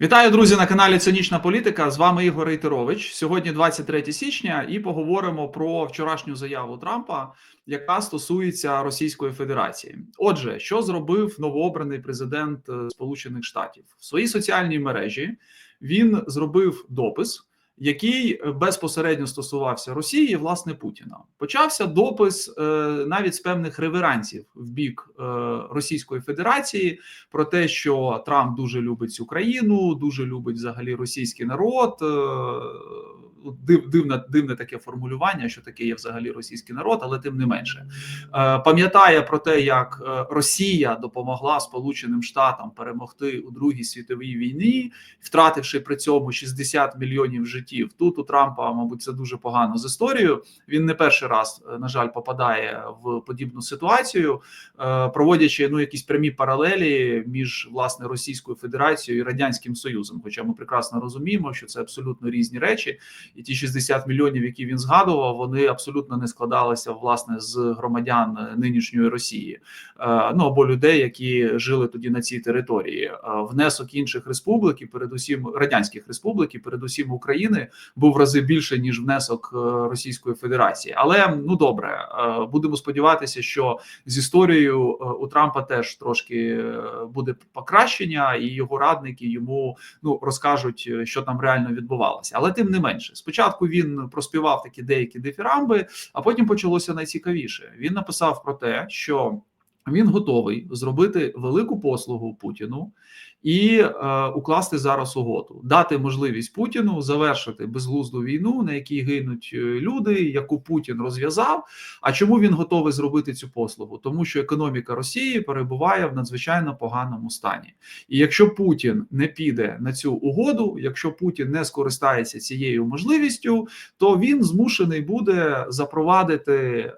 Вітаю, друзі, на каналі Цинічна Політика. З вами Ігор Рейтерович. Сьогодні 23 січня, і поговоримо про вчорашню заяву Трампа, яка стосується Російської Федерації. Отже, що зробив новообраний президент е, Сполучених Штатів в своїй соціальній мережі? Він зробив допис. Який безпосередньо стосувався Росії, власне Путіна, почався допис е, навіть з певних реверансів в бік е, Російської Федерації про те, що Трамп дуже любить цю країну, дуже любить взагалі російський народ. Див, дивне, дивне таке формулювання, що таке є взагалі російський народ, але тим не менше е, пам'ятає про те, як е, Росія допомогла Сполученим Штатам перемогти у Другій світовій війні, втративши при цьому 60 мільйонів життів. Тут у Трампа, мабуть, це дуже погано з історією. Він не перший раз, е, на жаль, попадає в подібну ситуацію, проводячи ну якісь прямі паралелі між власне Російською Федерацією і Радянським Союзом. Хоча ми прекрасно розуміємо, що це абсолютно різні речі і ті 60 мільйонів, які він згадував, вони абсолютно не складалися власне з громадян нинішньої Росії, е, ну або людей, які жили тоді на цій території. Е, внесок інших республік, і передусім радянських республік, і передусім України, був в рази більше ніж внесок е, Російської Федерації. Але ну добре, будемо сподіватися, що з історією у Трампа теж трошки буде покращення, і його радники йому ну розкажуть, що там реально відбувалося, але тим не менше. Спочатку він проспівав такі деякі дифірамби, а потім почалося найцікавіше. Він написав про те, що він готовий зробити велику послугу Путіну і е, укласти зараз угоду, дати можливість Путіну завершити безглузду війну, на якій гинуть е, люди, яку Путін розв'язав. А чому він готовий зробити цю послугу? Тому що економіка Росії перебуває в надзвичайно поганому стані, і якщо Путін не піде на цю угоду, якщо Путін не скористається цією можливістю, то він змушений буде запровадити е,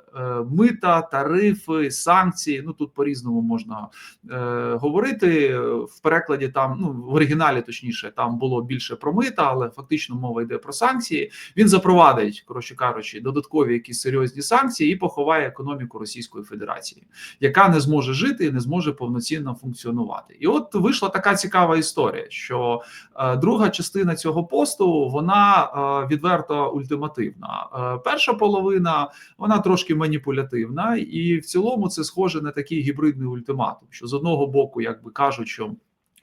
мита, тарифи, санкції. Ну тут по різному можна е, говорити в перекладі там ну в оригіналі, точніше, там було більше про мита, але фактично мова йде про санкції. Він запровадить, коротше кажучи, додаткові якісь серйозні санкції і поховає економіку Російської Федерації, яка не зможе жити і не зможе повноцінно функціонувати. І от вийшла така цікава історія, що е, друга частина цього посту вона е, відверто ультимативна. Е, перша половина вона трошки маніпулятивна, і в цілому це схоже на такий гібридний ультиматум, що з одного боку, якби кажуть, що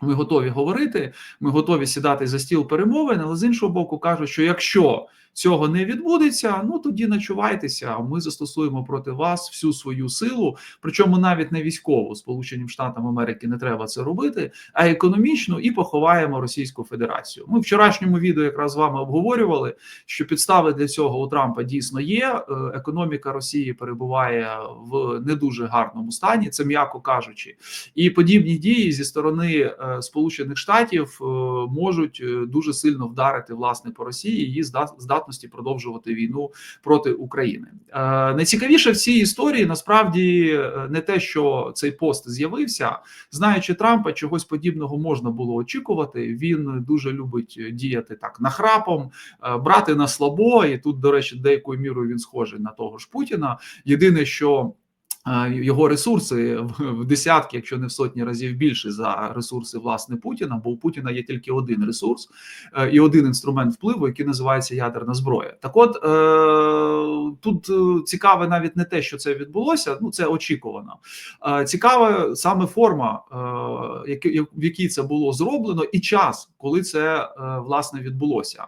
ми готові говорити, ми готові сідати за стіл перемовин, але з іншого боку, кажуть, що якщо цього не відбудеться, ну тоді начувайтеся. Ми застосуємо проти вас всю свою силу, причому навіть не військову Сполученим Штатам Америки не треба це робити, а економічну і поховаємо Російську Федерацію. Ми в вчорашньому відео якраз з вами обговорювали, що підстави для цього у Трампа дійсно є. Е, економіка Росії перебуває в не дуже гарному стані, це м'яко кажучи, і подібні дії зі сторони е, Сполучених Штатів е, можуть дуже сильно вдарити власне по Росії. Її здатність здатності продовжувати війну проти України. Е, найцікавіше в цій історії насправді е, не те, що цей пост з'явився, знаючи Трампа, чогось подібного можна було очікувати. Він дуже любить діяти так нахрапом, е, брати на слабо, і тут, до речі, деякою мірою він схожий на того ж Путіна. Єдине, що його ресурси в десятки, якщо не в сотні разів більше за ресурси власне Путіна, бо у Путіна є тільки один ресурс е, і один інструмент впливу, який називається ядерна зброя. Так, от е, тут е, цікаве навіть не те, що це відбулося. Ну це очікувано. Цікава саме форма, в якій це було зроблено, і час, коли це власне відбулося.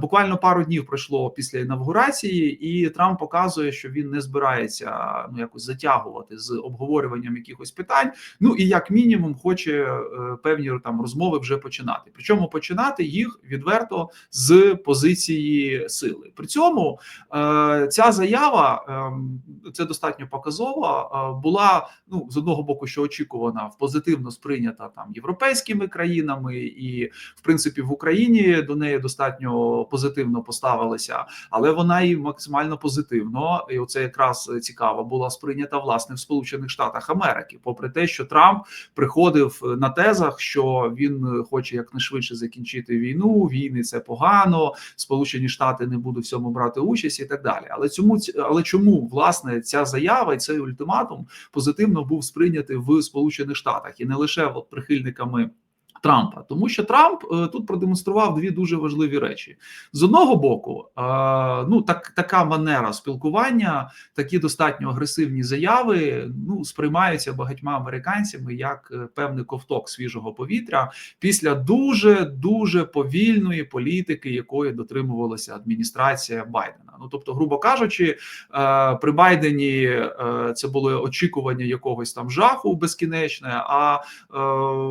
Буквально пару днів пройшло після інавгурації, і Трамп показує, що він не збирається ну якось затягувати з обговорюванням якихось питань. Ну і як мінімум хоче е, певні там розмови вже починати. Причому починати їх відверто з позиції сили. При цьому е, ця заява ем, це достатньо показово, е, була ну з одного боку, що очікувана в позитивно сприйнята там європейськими країнами, і в принципі в Україні до неї достатньо позитивно поставилися, але вона і максимально позитивно, і оце якраз цікаво була сприйнята власне в Сполучених Штатах Америки, попри те, що Трамп приходив на тезах, що він хоче якнайшвидше закінчити війну. Війни це погано, Сполучені Штати не будуть в цьому брати участь і так далі. Але цьому але чому власне ця заява і цей ультиматум позитивно був сприйнятий в Сполучених Штатах і не лише от прихильниками. Трампа, тому що Трамп е, тут продемонстрував дві дуже важливі речі. З одного боку, е, ну так така манера спілкування, такі достатньо агресивні заяви ну сприймаються багатьма американцями як е, певний ковток свіжого повітря після дуже дуже повільної політики, якої дотримувалася адміністрація Байдена. Ну тобто, грубо кажучи, при Байдені це було очікування якогось там жаху безкінечне. А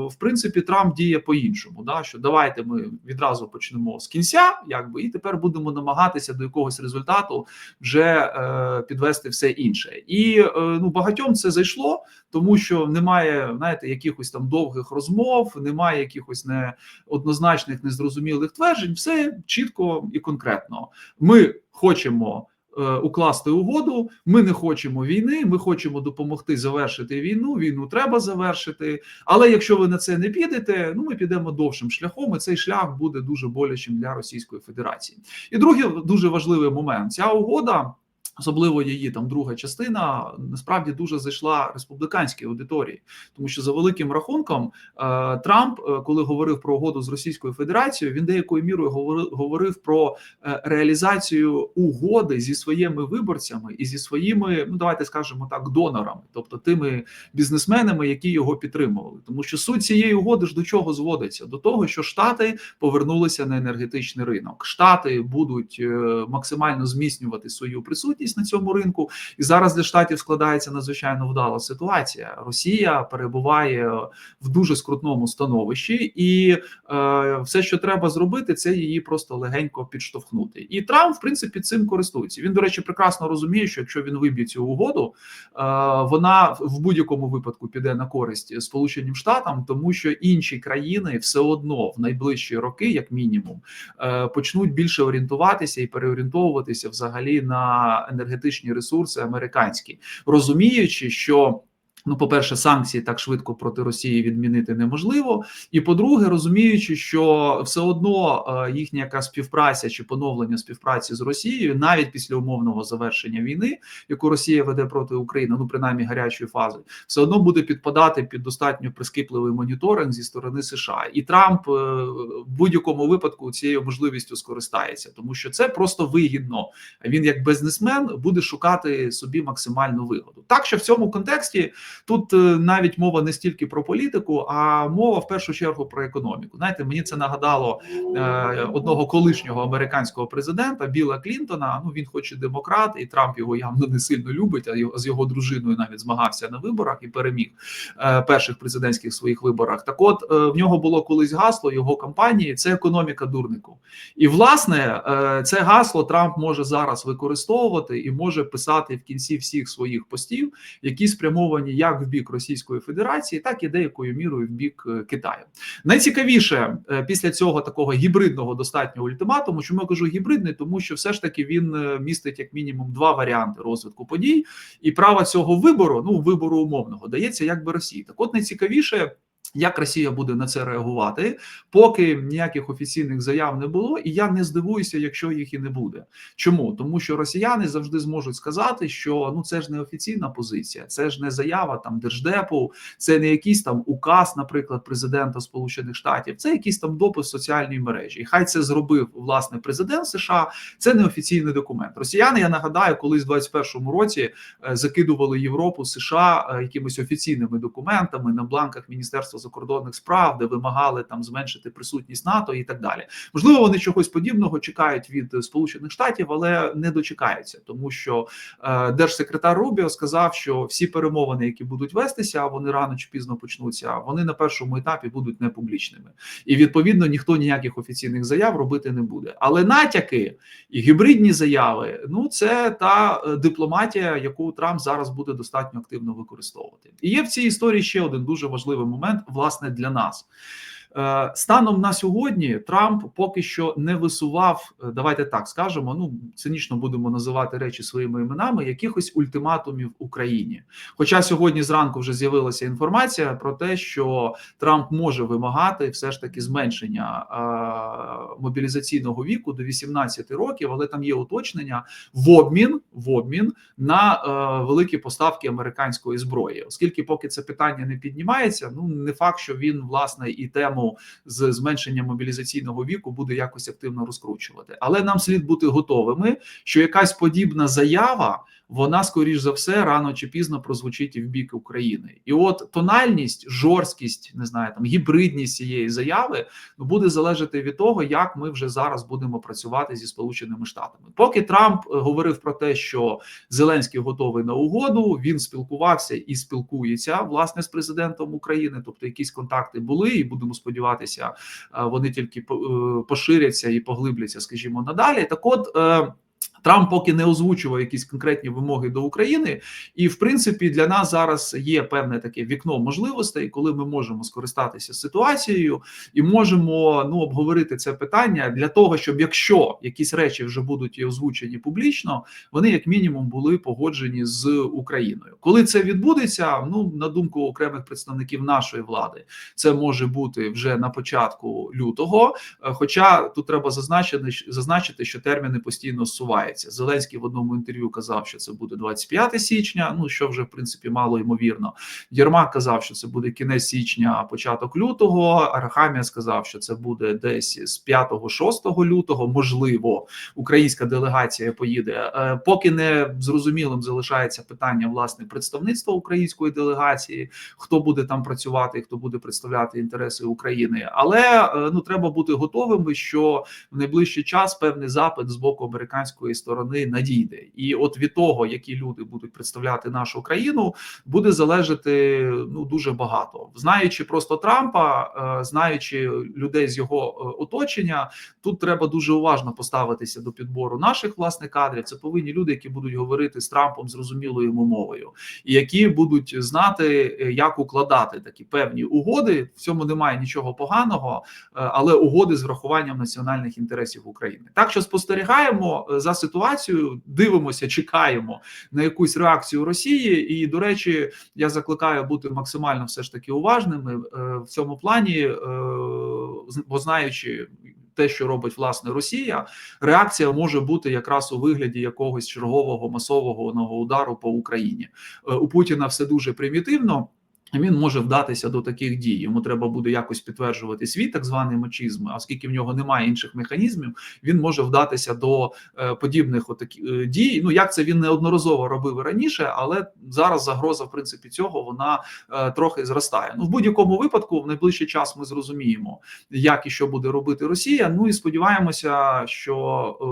в принципі, Трамп діє по-іншому. Да, що давайте ми відразу почнемо з кінця, якби і тепер будемо намагатися до якогось результату вже е, підвести все інше. І е, ну багатьом це зайшло, тому що немає знаєте, якихось там довгих розмов, немає якихось неоднозначних, незрозумілих тверджень. Все чітко і конкретно. Ми хочемо. Е, укласти угоду. Ми не хочемо війни. Ми хочемо допомогти завершити війну. Війну треба завершити. Але якщо ви на це не підете, ну ми підемо довшим шляхом. і Цей шлях буде дуже болячим для Російської Федерації. І другий дуже важливий момент: ця угода. Особливо її там друга частина насправді дуже зайшла республіканській аудиторії, тому що за великим рахунком е, Трамп, е, коли говорив про угоду з Російською Федерацією, він деякою мірою говорив, про е, реалізацію угоди зі своїми виборцями і зі своїми, ну давайте скажемо так, донорами, тобто тими бізнесменами, які його підтримували. Тому що суть цієї угоди ж до чого зводиться? До того, що Штати повернулися на енергетичний ринок. Штати будуть максимально зміцнювати свою присутність на цьому ринку, і зараз для штатів складається надзвичайно вдала ситуація. Росія перебуває в дуже скрутному становищі, і е, все, що треба зробити, це її просто легенько підштовхнути. І Трамп, в принципі, цим користується. Він, до речі, прекрасно розуміє, що якщо він виб'є цю угоду, е, вона в будь-якому випадку піде на користь Сполученим Штатам, тому що інші країни все одно в найближчі роки, як мінімум, е, почнуть більше орієнтуватися і переорієнтовуватися взагалі на енергетичні ресурси американські, розуміючи, що Ну, по-перше, санкції так швидко проти Росії відмінити неможливо. І по-друге, розуміючи, що все одно е, їхня яка співпраця чи поновлення співпраці з Росією, навіть після умовного завершення війни, яку Росія веде проти України, ну принаймні гарячої фази, все одно буде підпадати під достатньо прискіпливий моніторинг зі сторони США, і Трамп е, в будь-якому випадку цією можливістю скористається, тому що це просто вигідно. Він як бізнесмен буде шукати собі максимальну вигоду. Так що в цьому контексті. Тут е, навіть мова не стільки про політику, а мова в першу чергу про економіку. Знаєте, мені це нагадало е, одного колишнього американського президента Біла Клінтона. Ну він, хоч і демократ, і Трамп його явно не сильно любить. А з його дружиною навіть змагався на виборах і переміг е, перших президентських своїх виборах. Так, от в нього було колись гасло його кампанії: це економіка дурнику. І власне це гасло Трамп може зараз використовувати і може писати в кінці всіх своїх постів, які спрямовані як в бік Російської Федерації, так і деякою мірою в бік е, Китаю. Найцікавіше е, після цього такого гібридного достатньо ультиматуму, чому я кажу гібридний, тому що все ж таки він е, містить як мінімум два варіанти розвитку подій, і право цього вибору, ну вибору умовного, дається якби Росії. Так, от найцікавіше. Як Росія буде на це реагувати, поки ніяких офіційних заяв не було, і я не здивуюся, якщо їх і не буде. Чому тому, що росіяни завжди зможуть сказати, що ну це ж не офіційна позиція, це ж не заява там держдепу, це не якийсь там указ, наприклад, президента Сполучених Штатів, це якийсь там допис в соціальній мережі. І хай це зробив власне президент США. Це не офіційний документ. Росіяни я нагадаю, колись в 21-му році е, закидували Європу США е, якимись офіційними документами на бланках міністерства закордонних справ, де вимагали там зменшити присутність НАТО і так далі. Можливо, вони чогось подібного чекають від Сполучених Штатів, але не дочекаються, тому що е, держсекретар Рубіо сказав, що всі перемовини, які будуть вестися, вони рано чи пізно почнуться. Вони на першому етапі будуть не публічними, і відповідно ніхто ніяких офіційних заяв робити не буде. Але натяки і гібридні заяви ну це та е, дипломатія, яку Трамп зараз буде достатньо активно використовувати. І є в цій історії ще один дуже важливий момент власне для нас. Е, станом на сьогодні Трамп поки що не висував, е, давайте так скажемо. Ну цинічно будемо називати речі своїми іменами, якихось ультиматумів Україні. Хоча сьогодні зранку вже з'явилася інформація про те, що Трамп може вимагати все ж таки зменшення е, мобілізаційного віку до 18 років, але там є уточнення в обмін в обмін на е, великі поставки американської зброї, оскільки, поки це питання не піднімається, ну не факт, що він власне і тему з зменшення мобілізаційного віку буде якось активно розкручувати. Але нам слід бути готовими, що якась подібна заява вона скоріш за все рано чи пізно прозвучить і в бік України. І от тональність, жорсткість, не знаю, там гібридність цієї заяви ну, буде залежати від того, як ми вже зараз будемо працювати зі Сполученими Штатами. Поки Трамп е, говорив про те, що Зеленський готовий на угоду, він спілкувався і спілкується власне з президентом України, тобто якісь контакти були, і будемо сподіватися, е, вони тільки е, поширяться і поглибляться, скажімо, надалі. Так, от. Трамп поки не озвучував якісь конкретні вимоги до України, і в принципі для нас зараз є певне таке вікно можливостей, коли ми можемо скористатися ситуацією і можемо ну обговорити це питання для того, щоб якщо якісь речі вже будуть озвучені публічно, вони як мінімум були погоджені з Україною. Коли це відбудеться, ну на думку окремих представників нашої влади, це може бути вже на початку лютого. Е, Хоча тут треба зазначити, зазначити, що терміни постійно зсуваються. Зеленський в одному інтерв'ю казав, що це буде 25 січня. Ну що вже в принципі мало ймовірно. Єрмак казав, що це буде кінець січня, початок лютого. Арахамія сказав, що це буде десь з 5-6 лютого. Можливо, українська делегація поїде. Е, Поки не зрозумілим залишається питання власне представництва української делегації, хто буде там працювати, хто буде представляти інтереси України. Але е, ну треба бути готовими, що в найближчий час певний запит з боку американської сторони надійде, і от від того, які люди будуть представляти нашу країну, буде залежати ну дуже багато. Знаючи просто Трампа, е, знаючи людей з його е, оточення, тут треба дуже уважно поставитися до підбору наших власних кадрів. Це повинні люди, які будуть говорити з Трампом зрозумілою мовою, і які будуть знати, е, як укладати такі певні угоди. В цьому немає нічого поганого, але угоди з врахуванням національних інтересів України. Так що спостерігаємо за ситуацією, дивимося, чекаємо на якусь реакцію Росії. І до речі, я закликаю бути максимально все ж таки уважними е, в цьому плані, е, бо знаючи. Те, що робить власне Росія, реакція може бути якраз у вигляді якогось чергового масового удару по Україні. Е, У Путіна все дуже примітивно. Він може вдатися до таких дій. Йому треба буде якось підтверджувати свій так званий мачизм, а оскільки в нього немає інших механізмів, він може вдатися до е, подібних отакі, е, дій. Ну як це він неодноразово робив раніше, але зараз загроза, в принципі, цього вона е, трохи зростає. Ну в будь-якому випадку, в найближчий час ми зрозуміємо, як і що буде робити Росія. Ну і сподіваємося, що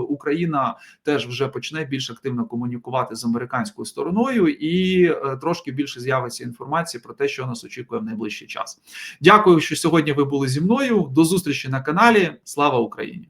Україна теж вже почне більш активно комунікувати з американською стороною, і трошки більше з'явиться інформації про те, що нас очікує в найближчий час. Дякую, що сьогодні ви були зі мною. До зустрічі на каналі. Слава Україні!